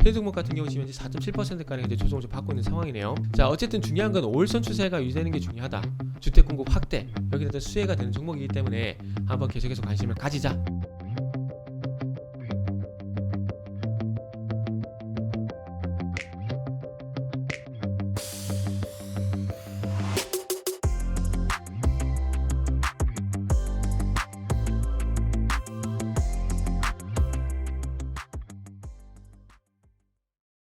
해외 종목 같은 경우 지금 현재 4.7%가량 이제 조정을 좀 받고 있는 상황이네요. 자, 어쨌든 중요한 건 5일선 추세가 유지되는 게 중요하다. 주택 공급 확대 이제 수혜가 되는 종목이기 때문에 한번 계속해서 관심을 가지자.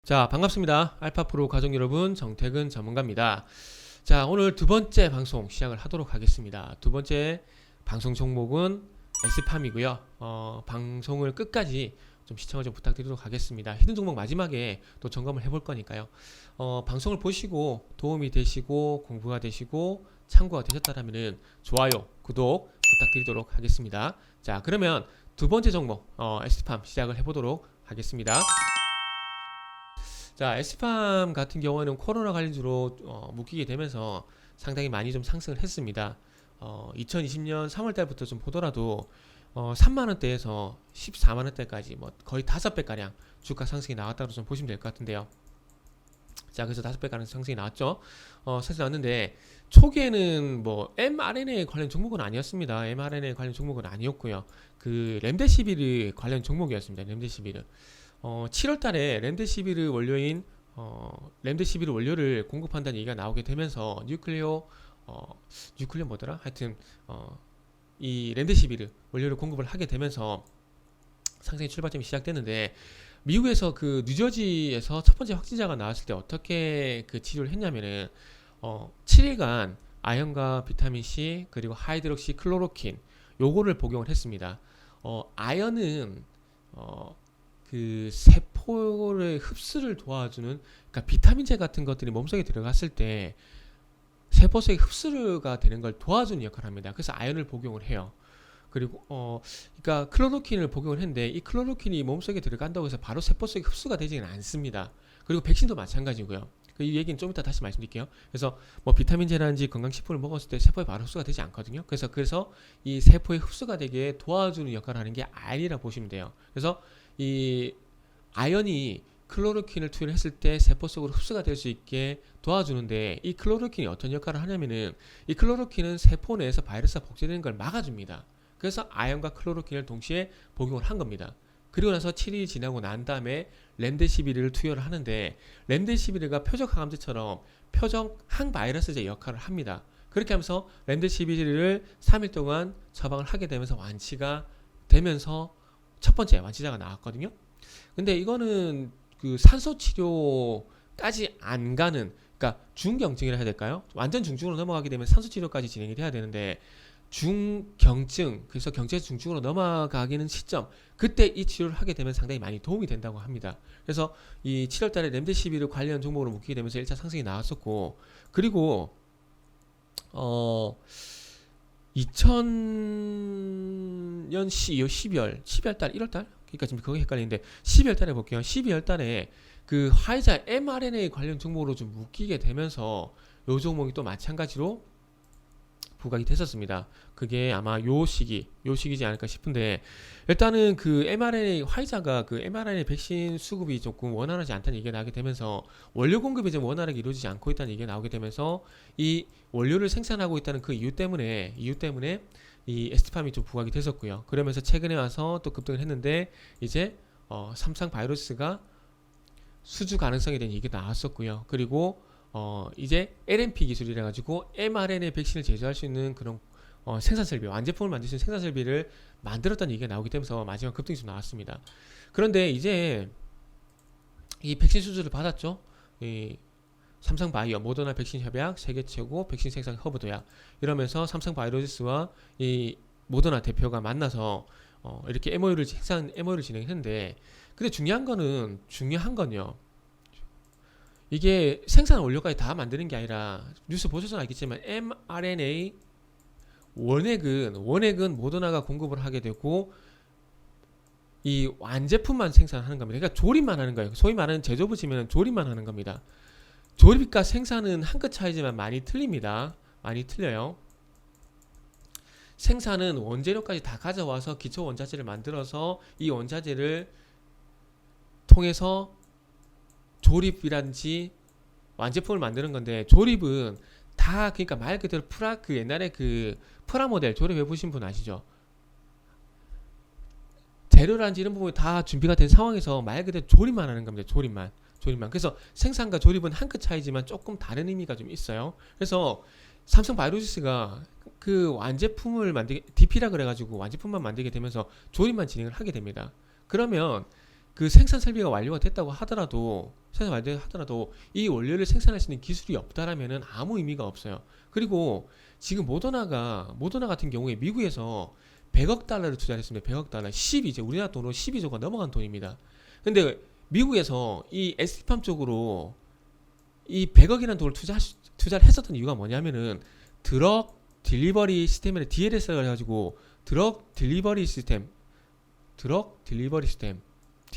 자, 반갑습니다. 알파프로 가족 여러분, 정태근 전문가입니다. 자, 오늘 두 번째 방송 시작을 하도록 하겠습니다. 두 번째 방송 종목은 S팜이고요. 어, 방송을 끝까지 좀 시청을 좀 부탁드리도록 하겠습니다. 히든 종목 마지막에 또 점검을 해볼 거니까요. 어, 방송을 보시고 도움이 되시고 공부가 되시고 참고가 되셨다면 좋아요, 구독 부탁드리도록 하겠습니다. 자, 그러면 두 번째 종목 어, S팜 시작을 해보도록 하겠습니다. 자, 에스팜 같은 경우에는 코로나 관련주로 어, 묶이게 되면서 상당히 많이 좀 상승을 했습니다. 어, 2020년 3월 달부터 좀 보더라도 어, 3만 원대에서 14만 원대까지 뭐 거의 5배 가량 주가 상승이 나왔다고 좀 보시면 될 것 같은데요. 자, 그래서 5배 가량 상승이 나왔죠. 어, 상승이 나왔는데 초기에는 뭐 mRNA 관련 종목은 아니었습니다. mRNA 관련 종목은 아니었고요. 그 렘데시비르 관련 종목이었습니다. 렘데시비르. 어, 7월 달에 렘데시비르 원료인 어, 렘데시비르 원료를 공급한다는 얘기가 나오게 되면서 뉴클리오 어, 뉴클리오 뭐더라? 하여튼 어, 이 렘데시비르 원료를 공급을 하게 되면서 상승의 출발점이 시작됐는데 미국에서 그 뉴저지에서 첫 번째 확진자가 나왔을 때 어떻게 그 치료를 했냐면은 어, 7일간 아연과 비타민 C 그리고 하이드록시 클로로킨 요거를 복용을 했습니다. 어, 아연은 어, 그 세포의 흡수를 도와주는 그러니까 비타민제 같은 것들이 몸속에 들어갔을 때 세포 속에 흡수가 되는 걸 도와주는 역할을 합니다. 그래서 아연을 복용을 해요. 그리고 어 그러니까 클로로킨을 복용을 했는데 이 클로로킨이 몸속에 들어간다고 해서 바로 세포 속에 흡수가 되지는 않습니다. 그리고 백신도 마찬가지고요. 그이 얘기는 좀 이따 다시 말씀드릴게요. 그래서 뭐 비타민제라든지 건강식품을 먹었을 때 세포에 바로 흡수가 되지 않거든요. 그래서 그래서 이 세포에 흡수가 되게 도와주는 역할을 하는 게 알이라 보시면 돼요. 그래서 이 아연이 클로로킨을 투여를 했을 때 세포 속으로 흡수가 될 수 있게 도와주는데 이 클로로킨이 어떤 역할을 하냐면은 이 클로로킨은 세포 내에서 바이러스가 복제되는 걸 막아줍니다. 그래서 아연과 클로로킨을 동시에 복용을 한 겁니다. 그리고 나서 7일이 지나고 난 다음에 렘데시비르를 투여를 하는데 렘데시비르가 표적 항암제처럼 표적 항바이러스제 역할을 합니다. 그렇게 하면서 렘데시비르를 3일 동안 처방을 하게 되면서 완치가 되면서 첫 번째 완치자가 나왔거든요. 근데 이거는 그 산소 치료까지 안 가는 그러니까 중경증이라 해야 될까요? 완전 중증으로 넘어가게 되면 산소 치료까지 진행이 돼야 되는데 중경증 그래서 경증 중증으로 넘어가기는 시점 그때 이 치료를 하게 되면 상당히 많이 도움이 된다고 합니다. 그래서 이 7월 달에 렘데시비르 관련 종목으로 묶이게 되면서 1차 상승이 나왔었고 그리고 어 2000년 12월. 12월 달 1월 달? 그러니까 지금 그거 헷갈리는데 12월 달에 볼게요. 12월 달에 그 화이자 mRNA 관련 종목으로 좀 묶이게 되면서 요 종목이 또 마찬가지로 부각이 됐었습니다. 그게 아마 요 시기, 요 시기지 않을까 싶은데 일단은 그 mRNA 화이자가 그 mRNA 백신 수급이 조금 원활하지 않다는 얘기가 나게 되면서 원료 공급이 좀 원활하게 이루어지지 않고 있다는 얘기가 나오게 되면서 이 원료를 생산하고 있다는 그 이유 때문에 이유 때문에 이 에스티팜이 좀 부각이 됐었고요. 그러면서 최근에 와서 또 급등을 했는데 이제 어, 삼성 바이러스가 수주 가능성에 대한 얘기가 나왔었고요. 그리고 어, 이제 LNP 기술이라 가지고 mRNA 백신을 제조할 수 있는 그런 어, 생산 설비, 완제품을 만들 수 있는 생산 설비를 만들었다는 얘기가 나오기 때문에 마지막 급등이 좀 나왔습니다. 그런데 이제 이 백신 수주를 받았죠. 이 삼성 바이오, 모더나 백신 협약, 세계 최고 백신 생산 허브 도약 이러면서 삼성 바이오로지스와 이 모더나 대표가 만나서 어, 이렇게 MOU를 생산 MOU를 진행했는데 근데 중요한 거는 중요한 건요. 이게 생산 원료까지 다 만드는 게 아니라 뉴스 보셔서 알겠지만 mRNA 원액은 원액은 모더나가 공급을 하게 되고 이 완제품만 생산하는 겁니다. 그러니까 조립만 하는 거예요. 소위 말하는 제조부 지면 조립만 하는 겁니다. 조립과 생산은 한 끗 차이지만 많이 틀립니다. 많이 틀려요. 생산은 원재료까지 다 가져와서 기초 원자재를 만들어서 이 원자재를 통해서 조립이란지 완제품을 만드는 건데 조립은 다 그러니까 말 그대로 프라 그 옛날에 그 프라 모델 조립해 보신 분 아시죠? 재료란지 이런 부분이 다 준비가 된 상황에서 말 그대로 조립만 하는 겁니다. 조립만. 조립만. 그래서 생산과 조립은 한 끗 차이지만 조금 다른 의미가 좀 있어요. 그래서 삼성 바이오로지스가 그 완제품을 만들게 DP라 그래가지고 완제품만 만들게 되면서 조립만 진행을 하게 됩니다. 그러면 그 생산 설비가 완료가 됐다고 하더라도 생산 완료 하더라도 이 원료를 생산할 수 있는 기술이 없다라면은 아무 의미가 없어요. 그리고 지금 모더나가 모더나 같은 경우에 미국에서 100억 달러를 투자했습니다. 100억 달러. 10 이제 우리나라 돈으로 12조가 넘어간 돈입니다. 근데 미국에서 이 SP팜 쪽으로 이 100억이라는 돈을 투자 투자를 했었던 이유가 뭐냐면은 드럭 딜리버리 시스템에 DLS를 해가지고 드럭 딜리버리 시스템 드럭 딜리버리 시스템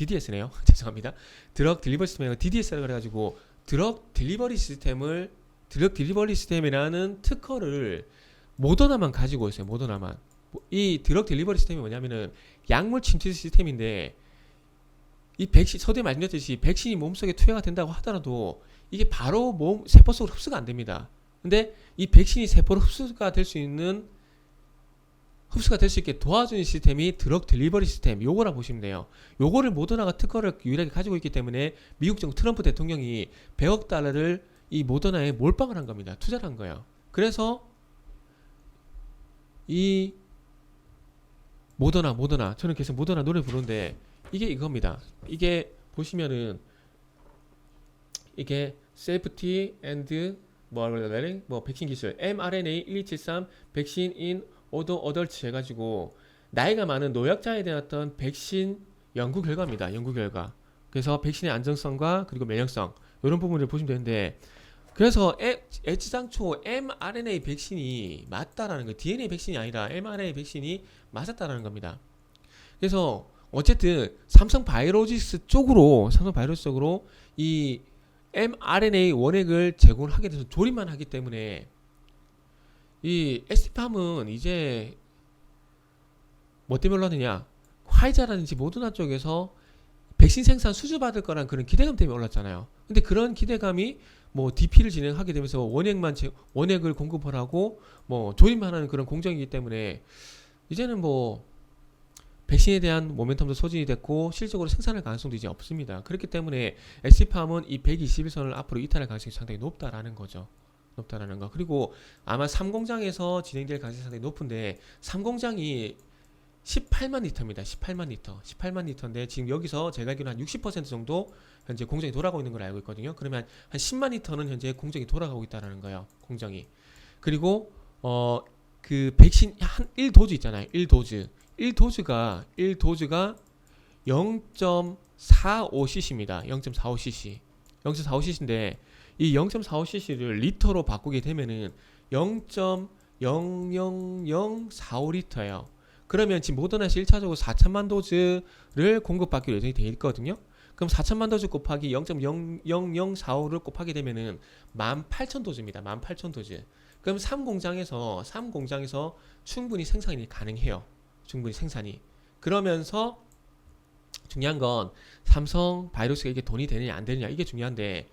DDS네요. 죄송합니다. 드럭 딜리버리 시스템이 DDS라고 그래가지고 드럭 딜리버리 시스템을 드럭 딜리버리 시스템이라는 특허를 모더나만 가지고 있어요. 모더나만. 이 드럭 딜리버리 시스템이 뭐냐면은 약물 침투 시스템인데 이 백신 서두에 말씀드렸듯이 백신이 몸속에 투여가 된다고 하더라도 이게 바로 몸 세포 속으로 흡수가 안 됩니다. 근데 이 백신이 세포로 흡수가 될 수 있는 흡수가 될 수 있게 도와주는 시스템이 드럭 딜리버리 시스템 요거라 보시면 돼요. 요거를 모더나가 특허를 유일하게 가지고 있기 때문에 미국 정부 트럼프 대통령이 100억 달러를 이 모더나에 몰빵을 한 겁니다. 투자를 한 거예요. 그래서 이 모더나 모더나 저는 계속 모더나 노래 부르는데 이게 이겁니다. 이게 보시면은 이게 세이프티 앤드 뭐, 뭐 백신 기술 mRNA 1273 백신 인 오더 어덜츠 해가지고 나이가 많은 노약자에 대한 어떤 백신 연구 결과입니다. 연구 결과. 그래서 백신의 안정성과 그리고 면역성 이런 부분을 보시면 되는데 그래서 애, 애지상초 mRNA 백신이 맞다라는 거 DNA 백신이 아니라 mRNA 백신이 맞았다라는 겁니다. 그래서 어쨌든 삼성 바이오로지스 쪽으로 삼성 바이오로지스 쪽으로 이 mRNA 원액을 제공하게 돼서 조립만 하기 때문에 이 ST팜은 이제 뭐 때문에 올랐느냐 화이자라든지 모더나 쪽에서 백신 생산 수주 받을 거란 그런 기대감 때문에 올랐잖아요. 근데 그런 기대감이 뭐 DP를 진행하게 되면서 원액만 제, 원액을 공급을 하고 뭐 조립만 하는 그런 공정이기 때문에 이제는 뭐 백신에 대한 모멘텀도 소진이 됐고 실적으로 생산할 가능성도 이제 없습니다. 그렇기 때문에 SC팜은 이 121선을 앞으로 이탈할 가능성이 상당히 높다라는 거죠. 높다라는 거. 그리고 아마 3공장에서 진행될 가능성이 상당히 높은데 3공장이 18만 리터입니다. 18만 리터. 18만 리터인데 지금 여기서 제가 알기로는 한 60% 정도 현재 공정이 돌아가고 있는 걸 알고 있거든요. 그러면 한 10만 리터는 현재 공정이 돌아가고 있다라는 거예요. 공정이. 그리고 어 그 백신 한 1도즈 있잖아요. 1도즈. 1도즈가 1도즈가 0.45cc입니다. 0.45cc. 0.45cc인데 이 0.45cc를 리터로 바꾸게 되면은 0.00045리터예요. 그러면 지금 모더나시 1차적으로 4천만 도즈를 공급받기로 예정이 되어 있거든요. 그럼 4천만 도즈 곱하기 0.00045를 곱하게 되면은 18,000 도즈입니다. 18,000 도즈. 그럼 3공장에서 3공장에서 충분히 생산이 가능해요. 충분히 생산이. 그러면서 중요한 건 삼성 바이러스가 이게 돈이 되느냐 안 되느냐 이게 중요한데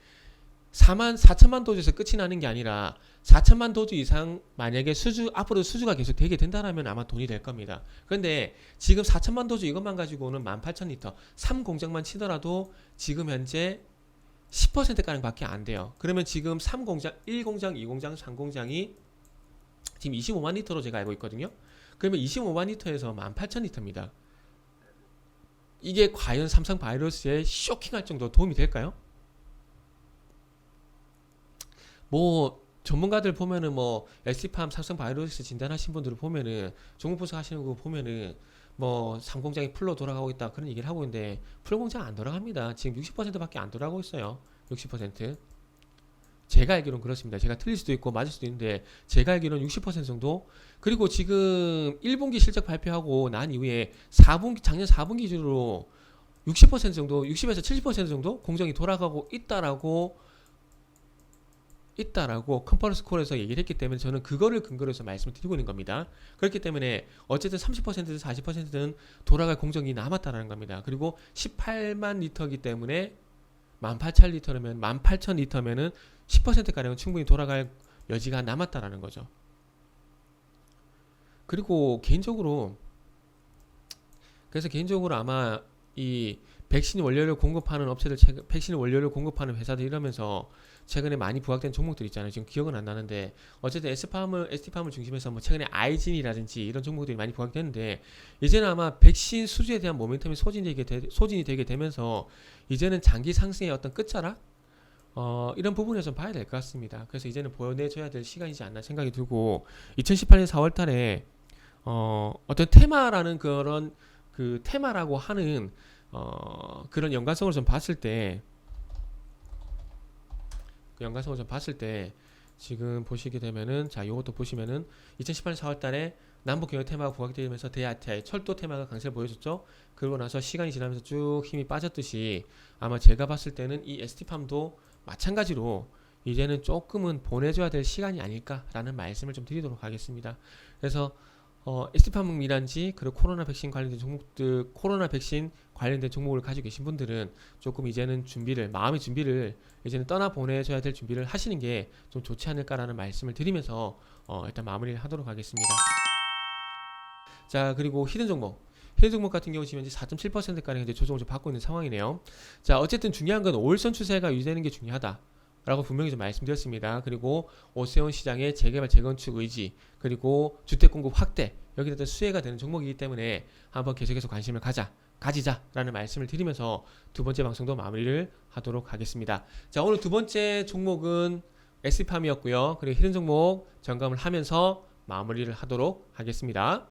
4만 4천만 도즈에서 끝이 나는 게 아니라 4천만 도즈 이상 만약에 수주 앞으로 수주가 계속 되게 된다라면 아마 돈이 될 겁니다. 그런데 지금 4천만 도즈 이것만 가지고는 18,000리터 3 공장만 치더라도 지금 현재 10% 가량밖에 안 돼요. 그러면 지금 3공장, 1공장, 2공장, 3공장이 지금 25만 리터로 제가 알고 있거든요. 그러면 25만 리터에서 18,000리터입니다. 이게 과연 삼성 바이러스에 쇼킹할 정도 도움이 될까요? 뭐 전문가들 보면은 뭐 SP팜 삼성 바이러스 진단하신 분들을 보면은 종목 분석 하시는 거 보면은 뭐 삼공장이 풀로 돌아가고 있다 그런 얘기를 하고 있는데 풀 공장 안 돌아갑니다. 지금 60%밖에 안 돌아가고 있어요. 60%. 제가 알기로는 그렇습니다. 제가 틀릴 수도 있고 맞을 수도 있는데 제가 알기로는 60% 정도. 그리고 지금 1분기 실적 발표하고 난 이후에 4분기 작년 4분기 기준으로 60% 정도, 60에서 70% 정도 공정이 돌아가고 있다라고 있다라고 컨퍼런스 콜에서 얘기를 했기 때문에 저는 그거를 근거로 해서 말씀을 드리고 있는 겁니다. 그렇기 때문에 어쨌든 30%든 40%든 돌아갈 공정이 남았다라는 겁니다. 그리고 18만 리터이기 때문에 18,000리터면 18,000리터면은 10% 가량은 충분히 돌아갈 여지가 남았다라는 거죠. 그리고 개인적으로 그래서 개인적으로 아마 이 백신 원료를 공급하는 업체들, 최근- 백신 원료를 공급하는 회사들 이러면서 최근에 많이 부각된 종목들 있잖아요. 지금 기억은 안 나는데 어쨌든 S팜을, ST팜을 중심해서 뭐 최근에 아이진이라든지 이런 종목들이 많이 부각됐는데 이제는 아마 백신 수주에 대한 모멘텀이 소진이 되게, 되, 소진이 되게 되면서 이제는 장기 상승의 어떤 끝자락 어, 이런 부분에 좀 봐야 될 것 같습니다. 그래서 이제는 보여내줘야 될 시간이지 않나 생각이 들고 2018년 4월 달에 어, 어떤 테마라는 그런 그 테마라고 하는 어, 그런 연관성을 좀 봤을 때, 그 연관성을 좀 봤을 때, 지금 보시게 되면은, 자, 요것도 보시면은, 2018년 4월 달에 남북 경협 테마가 부각되면서 대아티아의 철도 테마가 강세를 보여줬죠? 그러고 나서 시간이 지나면서 쭉 힘이 빠졌듯이, 아마 제가 봤을 때는 이 ST팜도 마찬가지로 이제는 조금은 보내줘야 될 시간이 아닐까라는 말씀을 좀 드리도록 하겠습니다. 그래서 어, ST팜이란지 그리고 코로나 백신 관련된 종목들 코로나 백신 관련된 종목을 가지고 계신 분들은 조금 이제는 준비를 마음의 준비를 이제는 떠나 보내줘야 될 준비를 하시는 게 좀 좋지 않을까라는 말씀을 드리면서 어, 일단 마무리를 하도록 하겠습니다. 자 그리고 히든 종목 히든 종목 같은 경우 지금 현재 4.7% 가량 이제 조정을 좀 받고 있는 상황이네요. 자 어쨌든 중요한 건 5일선 추세가 유지되는 게 중요하다. 라고 분명히 좀 말씀드렸습니다. 그리고 오세훈 시장의 재개발 재건축 의지 그리고 주택 공급 확대 대한 수혜가 되는 종목이기 때문에 한번 계속해서 관심을 가자 가지자라는 말씀을 드리면서 두 번째 방송도 마무리를 하도록 하겠습니다. 자 오늘 두 번째 종목은 SP팜이었고요. 그리고 히든 종목 점검을 하면서 마무리를 하도록 하겠습니다.